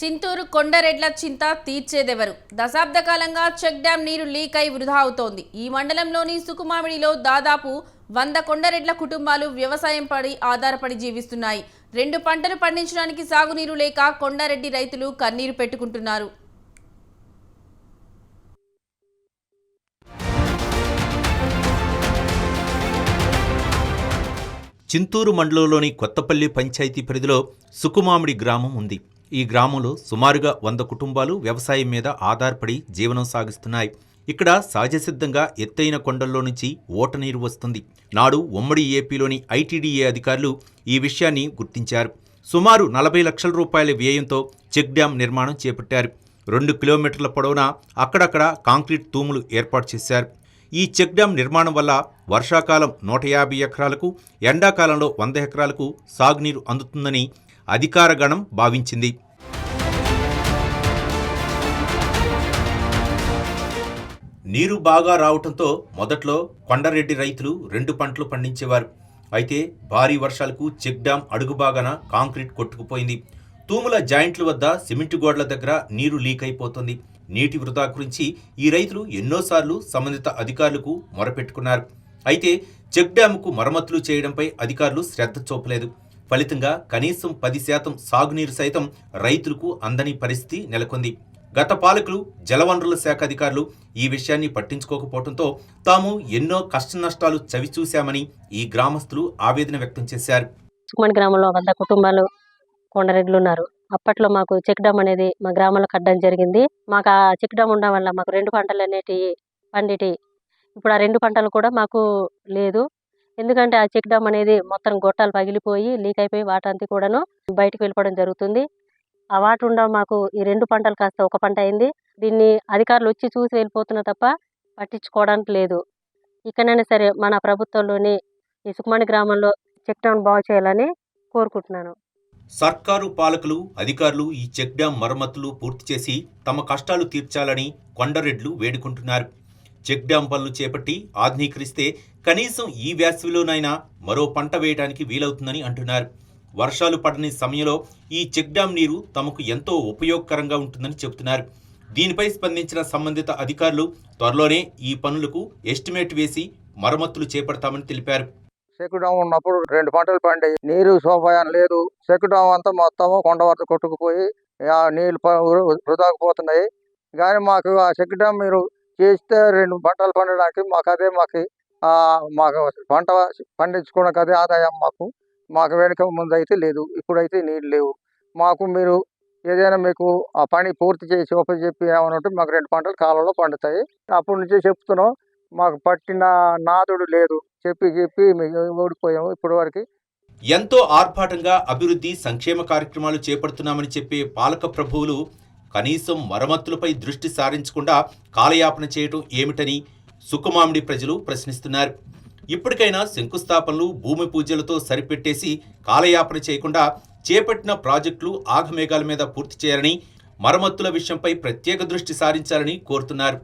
చింతూరు కొండరెడ్ల చింత తీర్చేదెవరు? దశాబ్ద కాలంగా చెక్ డ్యాం నీరు లీక్ అయి వృధా అవుతోంది ఈ మండలంలోని సుకుమామిడిలో దాదాపు వంద కొండరెడ్ల కుటుంబాలు వ్యవసాయం పడి ఆధారపడి జీవిస్తున్నాయి. రెండు పంటలు పండించడానికి సాగునీరు లేక కొండారెడ్డి రైతులు కన్నీరు పెట్టుకుంటున్నారు. చింతూరు మండలంలోని కొత్తపల్లి పంచాయతీ పరిధిలో సుకుమామిడి గ్రామం ఉంది. ఈ గ్రామంలో సుమారుగా వంద కుటుంబాలు వ్యవసాయం మీద ఆధారపడి జీవనం సాగిస్తున్నాయి. ఇక్కడ సహజసిద్ధంగా ఎత్తైన కొండల్లో నుంచి ఓట నీరు వస్తుంది. నాడు ఉమ్మడి ఏపీలోని ఐటీడీఏ అధికారులు ఈ విషయాన్ని గుర్తించారు. సుమారు నలభై లక్షల రూపాయల వ్యయంతో చెక్ డ్యాం నిర్మాణం చేపట్టారు. రెండు కిలోమీటర్ల పొడవున అక్కడక్కడ కాంక్రీట్ తూములు ఏర్పాటు చేశారు. ఈ చెక్ డ్యాం నిర్మాణం వల్ల వర్షాకాలం నూట యాభై ఎకరాలకు ఎండాకాలంలో వంద ఎకరాలకు సాగునీరు అందుతుందని అధికార గణం భావించింది. నీరు బాగా రావటంతో మొదట్లో కొండరెడ్డి రైతులు రెండు పంటలు పండించేవారు. అయితే భారీ వర్షాలకు చెక్ డ్యాం అడుగు బాగాన కాంక్రీట్ కొట్టుకుపోయింది. తూముల జాయింట్ల వద్ద సిమెంట్ గోడల దగ్గర నీరు లీక్ అయిపోతుంది. నీటి వృధా గురించి ఈ రైతులు ఎన్నోసార్లు సంబంధిత అధికారులకు మొరపెట్టుకున్నారు. అయితే చెక్ డ్యాంకు మరమ్మతులు చేయడంపై అధికారులు శ్రద్ధ చూపలేదు. ఫలితంగా కనీసం పది శాతం సాగునీరు సైతం రైతులకు అందని పరిస్థితి నెలకొంది. గత పాలకులు జలవనరుల శాఖ అధికారులు ఈ విషయాన్ని పట్టించుకోకపోవడంతో తాము ఎన్నో కష్ట నష్టాలు చవిచూశామని ఈ గ్రామస్తులు ఆవేదన వ్యక్తం చేశారు. మన గ్రామంలో వంద కుటుంబాలు కొండరెడ్లు ఉన్నారు అప్పట్లో మాకు చెక్ డ్యామ్ అనేది మా గ్రామంలో కట్టడం జరిగింది. మాకు ఆ చెక్ డ్యామ్ ఉండడం వల్ల మాకు రెండు పంటలు అనేటివి పండిటి. ఇప్పుడు ఆ రెండు పంటలు కూడా మాకు లేదు. ఎందుకంటే ఆ చెక్ డ్యామ్ అనేది మొత్తం గొట్టాలు పగిలిపోయి లీక్ అయిపోయి వాటంతా కూడాను బయటకు వెళ్ళిపోవడం జరుగుతుంది. అవాటు ఉండవు మాకు. ఈ రెండు పంటలు కాస్త ఒక పంట అయింది. దీన్ని అధికారులు వచ్చి చూసి వెళ్ళిపోతున్నా తప్ప పట్టించుకోవడానికి లేదు. ఇకనైనా సరే మన ప్రభుత్వంలోని ఈ సుకుమాని గ్రామంలో చెక్ డ్యామ్ బాగు చేయాలని కోరుకుంటున్నాను. సర్కారు పాలకులు అధికారులు ఈ చెక్ డ్యామ్ మరమ్మతులు పూర్తి చేసి తమ కష్టాలు తీర్చాలని కొండరెడ్లు వేడుకుంటున్నారు. చెక్ డ్యాం పనులు చేపట్టి ఆధునీకరిస్తే కనీసం ఈ వేసవిలోనైనా మరో పంట వేయడానికి వీలవుతుందని అంటున్నారు. వర్షాలు పడని సమయంలో ఈ చెక్ డ్యాం నీరు తమకు ఎంతో ఉపయోగకరంగా ఉంటుందని చెబుతున్నారు. దీనిపై స్పందించిన సంబంధిత అధికారులు త్వరలోనే ఈ పనులకు ఎస్టిమేట్ వేసి మరమ్మతులు చేపడతామని తెలిపారు. చెక్కుడాం ఉన్నప్పుడు రెండు పంటలు పండాయి. నీరు సోపాయం లేదు. చెక్కుడాం అంతా మొత్తం కొండ వద్ద కొట్టుకుపోయి ఆ నీళ్ళు కానీ మాకు ఆ చెక్కుడాం మీరు చేస్తే రెండు పంటలు పండడానికి మాకు అదే మాకు మాకు పంట పండించుకోవడానికి అదే ఆదాయం మాకు. మాకు వెనుక ముందు అయితే లేదు ఇప్పుడైతే నీళ్ళు లేవు. మాకు మీరు ఏదైనా మీకు ఆ పని పూర్తి చేసి ఓపెన్ చెప్పి ఏమైనా ఉంటే మాకు రెండు పంటలు కాలంలో పండుతాయి. అప్పటి నుంచే చెప్తున్నాం మాకు పట్టిన నాదుడు లేదు. చెప్పి చెప్పి మేము ఓడిపోయాము ఇప్పటి వరకు ఎంతో ఆర్భాటంగా అభివృద్ధి సంక్షేమ కార్యక్రమాలు చేపడుతున్నామని చెప్పే పాలక ప్రభువులు కనీసం మరమ్మతులపై దృష్టి సారించకుండా కాలయాపన చేయటం ఏమిటని సుకుమామిడి ప్రజలు ప్రశ్నిస్తున్నారు. ఇప్పటికైనా శంకుస్థాపనలు భూమి పూజలతో సరిపెట్టేసి కాలయాపన చేయకుండా చేపట్టిన ప్రాజెక్టులు ఆగమేఘాల మీద పూర్తి చేయాలని మరమ్మతుల విషయంపై ప్రత్యేక దృష్టి సారించాలని కోరుతున్నారు.